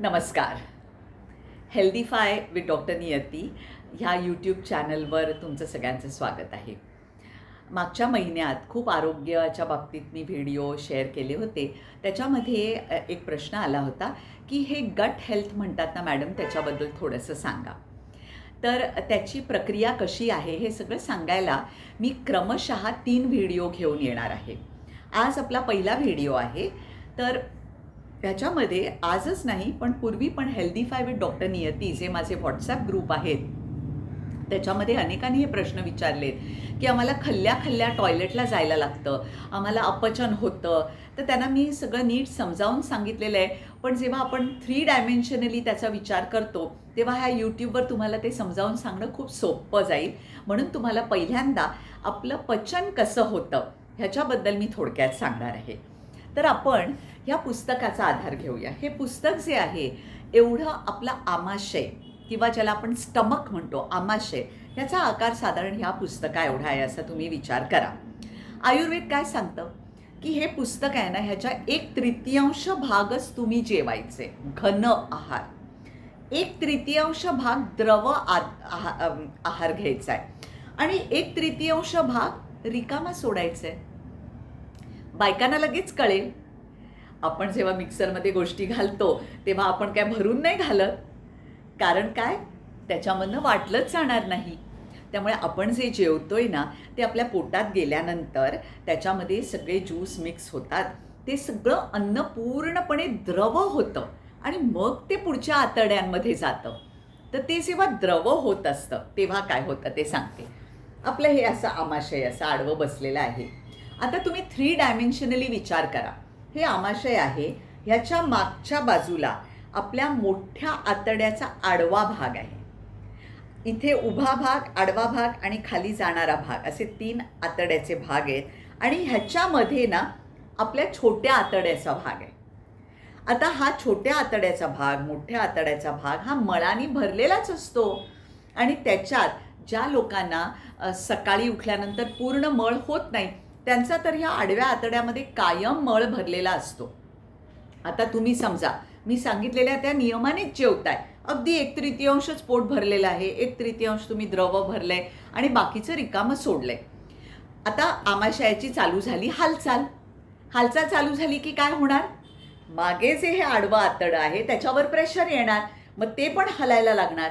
नमस्कार. हेल्दीफाय with doctor Niyati ह्या YouTube चॅनलवर तुमचं सगळ्यांचं स्वागत आहे. मागच्या महिन्यात खूप आरोग्याच्या बाबतीत मी व्हिडिओ शेअर केले होते. त्याच्यामध्ये एक प्रश्न आला होता की हे गट हेल्थ म्हणतात ना मॅडम त्याच्याबद्दल थोडंसं सांगा. तर त्याची प्रक्रिया कशी आहे हे सगळं सांगायला मी क्रमशः तीन व्हिडिओ घेऊन येणार आहे. आज आपला पहिला व्हिडिओ आहे. तर त्याच्यामध्ये आजच नाही पण पूर्वी पण healthify with doctor Niyati जे माझे व्हॉट्सॲप ग्रुप आहेत. त्याच्यामध्ये अनेकांनी हे प्रश्न विचारलेत की आम्हाला खल्ल्या खल्ल्या टॉयलेटला जायला लागतं आम्हाला अपचन होतं. तर त्यांना मी सगळं नीट समजावून सांगितलेलं आहे. पण जेव्हा आपण थ्री डायमेन्शनली त्याचा विचार करतो तेव्हा ह्या यूट्यूबवर तुम्हाला ते समजावून सांगणं खूप सोपं जाईल. म्हणून तुम्हाला पहिल्यांदा आपलं पचन कसं होतं ह्याच्याबद्दल मी थोडक्यात सांगणार आहे. तर आपण ह्या पुस्तकाचा आधार घेऊया. हे पुस्तक जे आहे एवढं आपला आमाशय किंवा ज्याला आपण स्टमक म्हणतो आमाशय ह्याचा आकार साधारण ह्या पुस्तका एवढा आहे असा तुम्ही विचार करा. आयुर्वेद काय सांगतं? की हे पुस्तक आहे ना ह्याच्या एक तृतीयांश भागच तुम्ही जेवायचे. घन आहार. एक तृतीयांश भाग द्रव आ- आहार घ्यायचा आहे. आणि एक तृतीयांश भाग रिकामा सोडायचा आहे बायकांना लगेच कळेल. आपण जेव्हा मिक्सरमध्ये गोष्टी घालतो तेव्हा आपण काय भरून नाही घालत. कारण काय? त्याच्यामधनं वाटलंच जाणार नाही. त्यामुळे आपण जे जेवतोय ना ते आपल्या पोटात गेल्यानंतर त्याच्यामध्ये सगळे ज्यूस मिक्स होतात. ते सगळं अन्न पूर्णपणे द्रव होतं. आणि मग ते पुढच्या आतड्यांमध्ये जातं. तर ते जेव्हा द्रव होत असतं तेव्हा काय होतं ते सांगते. आपलं हे असं आमाशय असं आडवं बसलेलं आहे. आता तुम्ही थ्री डायमेन्शनली विचार करा. हे आमाशय आहे. ह्याच्या मागच्या बाजूला आपल्या मोठ्या आतड्याचा आडवा भाग आहे. इथे उभा भाग आडवा भाग आणि खाली जाणारा भाग असे तीन आतड्याचे भाग आहेत आणि ह्याच्यामध्ये ना आपल्या छोट्या आतड्याचा भाग आहे. आता हा छोट्या आतड्याचा भाग मोठ्या आतड्याचा भाग हा मळाने भरलेलाच असतो. आणि त्याच्यात ज्या लोकांना सकाळी उठल्यानंतर पूर्ण मळ होत नाही त्यांचा तर ह्या आडव्या आतड्यामध्ये कायम मळ भरलेला असतो. आता तुम्ही समजा मी सांगितलेल्या त्या नियमानेच जेवताय. अगदी एक तृतीयांशच पोट भरलेलं आहे एक तृतीयांश तुम्ही द्रव भरलंय आणि बाकीचं रिकामं सोडलंय. आता आमाशयाची चालू झाली हालचाल. हालचाल चालू झाली की काय होणार? मागे जे हे आडवं आतडं आहे त्याच्यावर प्रेशर येणार. मग ते पण हलायला लागणार.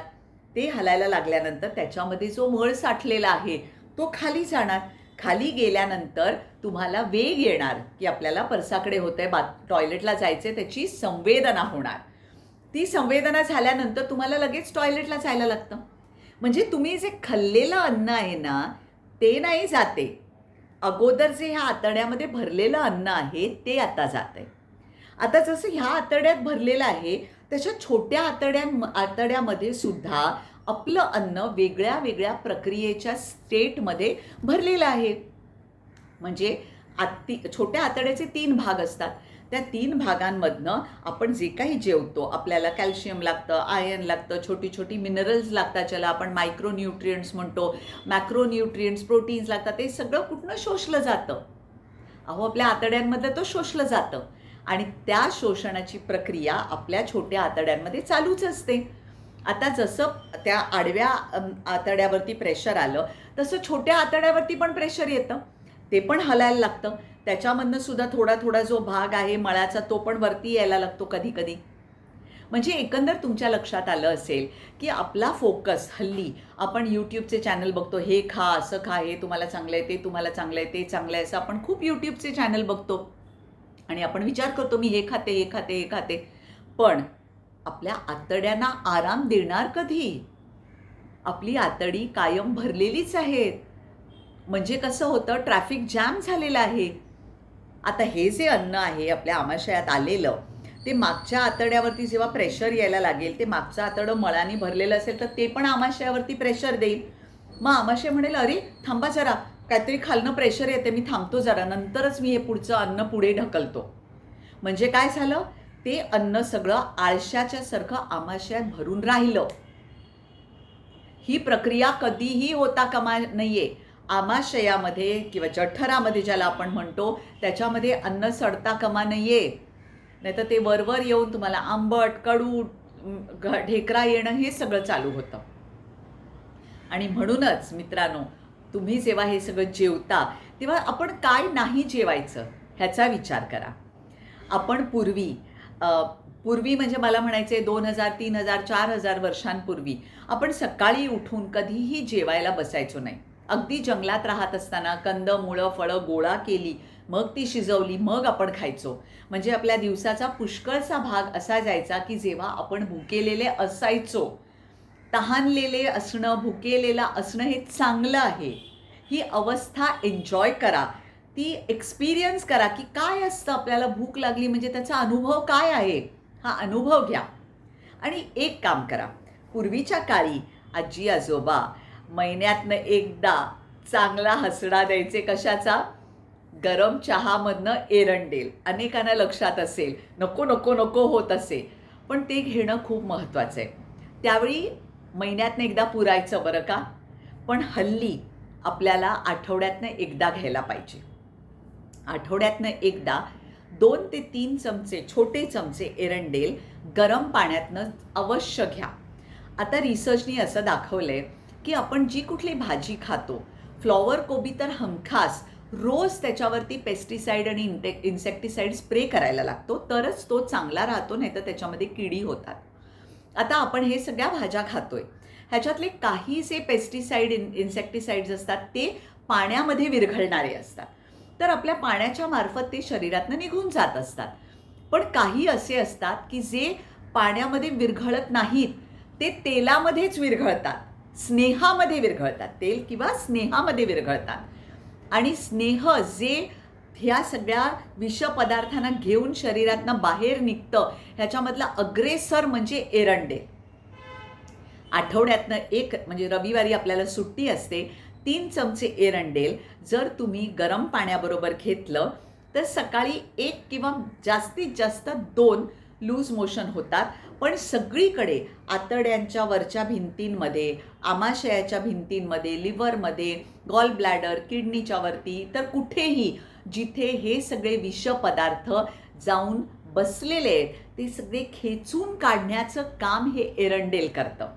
ते हलायला लागल्यानंतर त्याच्यामध्ये जो मळ साठलेला आहे तो खाली जाणार. खाली गेल्यानंतर तुम्हाला वेग येणार की आपल्याला परसाकडे आहे बा टॉयलेटला जायचं त्याची संवेदना होणार. ती संवेदना झाल्यानंतर तुम्हाला लगेच टॉयलेटला जायला लागतं. म्हणजे तुम्ही जे खाल्लेलं अन्न आहे ना ते नाही जाते. अगोदर जे ह्या आतड्यामध्ये भरलेलं अन्न आहे ते आता जात आहे आता जसं ह्या आतड्यात भरलेलं आहे त्याच्या छोट्या आतड्या आतड्यामध्ये सुद्धा आपलं अन्न वेगळ्या वेगळ्या प्रक्रियेच्या स्टेटमध्ये भरलेलं आहे. म्हणजे आत्ती छोट्या आतड्याचे तीन भाग असतात. त्या तीन भागांमधनं आपण जे काही जेवतो आपल्याला कॅल्शियम लागतं आयर्न लागतं छोटी छोटी मिनरल्स लागतात ज्याला आपण मायक्रोन्यूट्रियंट्स म्हणतो. मॅक्रोन्यूट्रियंट्स प्रोटीन्स लागतात ते सगळं कुठनं शोषलं जातं? अहो आपल्या आतड्यांमधलं तो शोषलं जातं. आणि त्या शोषणाची प्रक्रिया आपल्या छोट्या आतड्यांमध्ये चालूच असते. आता जसं त्या आडव्या आतड्यावरती प्रेशर आलं तसं छोट्या आतड्यावरती पण प्रेशर येतं. ते पण हलायला लागतं. त्याच्यामधनं सुद्धा थोडा थोडा जो भाग आहे मळाचा तो पण वरती यायला लागतो कधी कधी. म्हणजे एकंदर तुमच्या लक्षात आलं असेल की आपला फोकस हल्ली आपण यूट्यूबचे चॅनल बघतो हे खा असं खा हे तुम्हाला चांगलं आहे ते तुम्हाला चांगलं आहे ते चांगलं आहे असं आपण खूप यूट्यूबचे चॅनल बघतो. आणि आपण विचार करतो मी हे खाते हे खाते हे खाते. पण आपल्या आतड्यांना आराम देणार कधी? आपली आतडी कायम भरलेलीच आहेत म्हणजे कसं होतं ट्रॅफिक जॅम झालेलं आहे. आता हे जे अन्न आहे आपल्या आमाशयात आलेलं ते मागच्या आतड्यावरती जेव्हा प्रेशर यायला लागेल ते मागचं आतडं मळाने भरलेलं असेल तर ते पण आमाशयावरती प्रेशर देईल. मग आमाशय म्हणेल अरे थांबा जरा. काहीतरी खालनं प्रेशर येते मी थांबतो जरा. नंतरच मी हे पुढचं अन्न पुढे ढकलतो. म्हणजे काय झालं? ते अन्न सगळं आळशाच्या सारखं आमाशयात भरून राहिलं. ही प्रक्रिया कधीही होता कमा नाहीये आमाशयामध्ये किंवा जठरामध्ये ज्याला आपण म्हणतो त्याच्यामध्ये अन्न सडता कमा नाहीये नाही तर ते वरवर येऊन तुम्हाला आंबट कडू ढेकरा येणं हे सगळं चालू होतं. आणि म्हणूनच मित्रांनो तुम्ही जेव्हा हे सगळं जेवता तेव्हा आपण काय नाही जेवायचं ह्याचा विचार करा. आपण पूर्वी पूर्वी म्हणजे मला म्हणायचे दोन हजार तीन हजार चार हजार वर्षांपूर्वी आपण सकाळी उठून कधीही जेवायला बसायचो नाही. अगदी जंगलात राहत असताना कंद मुळं फळं गोळा केली मग ती शिजवली मग आपण खायचो. म्हणजे आपल्या दिवसाचा पुष्कळसा भाग असा जायचा की जेव्हा आपण भुकेलेले असायचो. तहानलेले असणं भुकेलेला असणं हे चांगलं आहे. ही अवस्था एन्जॉय करा. ती एक्सपिरियन्स करा की काय असतं आपल्याला भूक लागली म्हणजे त्याचा अनुभव काय आहे? हा अनुभव घ्या. आणि एक काम करा. पूर्वीच्या काळी आजी आजोबा महिन्यातनं एकदा चांगला हसडा द्यायचे कशाचा? गरम चहामधनं एरंडेल. अनेकांना लक्षात असेल नको नको नको होत असे. पण ते घेणं खूप महत्त्वाचं आहे. त्यावेळी महिन्यातनं एकदा पुरायचं बरं का? पण हल्ली आपल्याला आठवड्यातनं एकदा घ्यायला पाहिजे. आठवड्यातनं एकदा दोन ते तीन चमचे छोटे चमचे एरंडेल गरम पाण्यातनं अवश्य घ्या. आता रिसर्चनी असं दाखवलं आहे की आपण जी कुठली भाजी खातो फ्लॉवर कोबी तर हमखास रोज त्याच्यावरती पेस्टिसाईड आणि इंटे इन्सेक्टिसाईड स्प्रे करायला लागतो तरच तो चांगला राहतो नाही तर त्याच्यामध्ये किडी होतात. आता आपण हे सगळ्या भाज्या खातोय. ह्याच्यातले काही जे पेस्टिसाईड इन इन्सेक्टिसाईड्स असतात ते पाण्यामध्ये विरघळणारे असतात. तर आपल्या पाण्याच्या मार्फत ते शरीरातनं निघून जात असतात. पण काही असे असतात की जे पाण्यामध्ये विरघळत नाहीत ते तेलामध्येच विरघळतात. स्नेहामध्ये विरघळतात. तेल किंवा स्नेहामध्ये विरघळतात. आणि स्नेह जे ह्या सगळ्या विषपदार्थांना घेऊन शरीरातनं बाहेर निघतं ह्याच्यामधला अग्रेसर म्हणजे एरंडे. आठवड्यातनं एक म्हणजे रविवारी आपल्याला सुट्टी असते तीन चमचे एरंडेल जर तुम्ही गरम पाण्याबरोबर घेतलं तर सकाळी एक किंवा जास्तीत जास्त दोन लूज मोशन होतात. पण सगळीकडे आतड्यांच्या वरच्या भिंतींमध्ये आमाशयाच्या भिंतींमध्ये लिव्हरमध्ये गॉल ब्लॅडर किडनीच्या वरती तर कुठेही जिथे हे सगळे विषपदार्थ जाऊन बसलेले आहेत ते सगळे खेचून काढण्याचं काम हे एरंडेल करतं.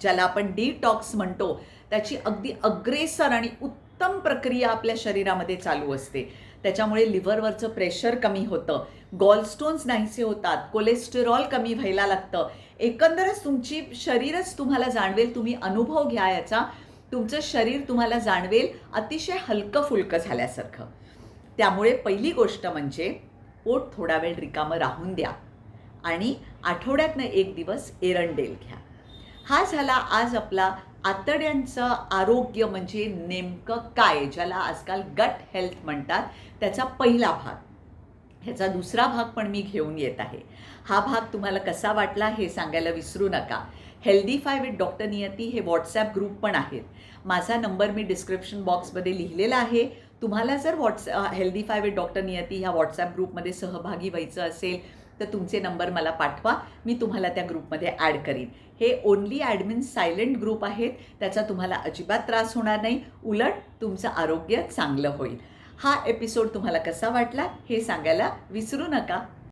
ज्याला आपण डिटॉक्स म्हणतो. त्याची अगदी अग्रेसर आणि उत्तम प्रक्रिया आपल्या शरीरामध्ये चालू असते. त्याच्यामुळे लिव्हरवरचं प्रेशर कमी होतं. गॉलस्टोन्स नाहीसे होतात. कोलेस्टेरॉल कमी व्हायला लागतं. एकंदरच तुमची शरीरच तुम्हाला जाणवेल तुम्ही अनुभव घ्या याचा. तुमचं शरीर तुम्हाला जाणवेल अतिशय हलकं फुलकं झाल्यासारखं. त्यामुळे पहिली गोष्ट म्हणजे पोट थोडा वेळ रिकामं राहून द्या. आणि आठवड्यातनं एक दिवस एरंडेल घ्या. हा झाला आज आपला आतड्यांचं आरोग्य म्हणजे नेमकं काय? ज्याला आजकाल गट हेल्थ म्हणतात. त्याचा पहिला भाग. ह्याचा दुसरा भाग पण मी घेऊन येत आहे. हा भाग तुम्हाला कसा वाटला हे सांगायला विसरू नका. Healthify with doctor Niyati हे व्हॉट्सॲप ग्रुप पण आहेत. माझा नंबर मी डिस्क्रिप्शन बॉक्समध्ये लिहिलेला आहे. तुम्हाला जर whats healthify with doctor Niyati ह्या व्हॉट्सॲप ग्रुपमध्ये सहभागी व्हायचं असेल तर तुमचे नंबर मला पाठवा मी तुम्हाला त्या ग्रुपमध्ये ॲड करीन. हे ओनली ॲडमिन सायलेंट ग्रुप आहेत त्याचा तुम्हाला अजिबात त्रास होणार नाही उलट तुमचं आरोग्य चांगलं होईल. हा एपिसोड तुम्हाला कसा वाटला हे सांगायला विसरू नका.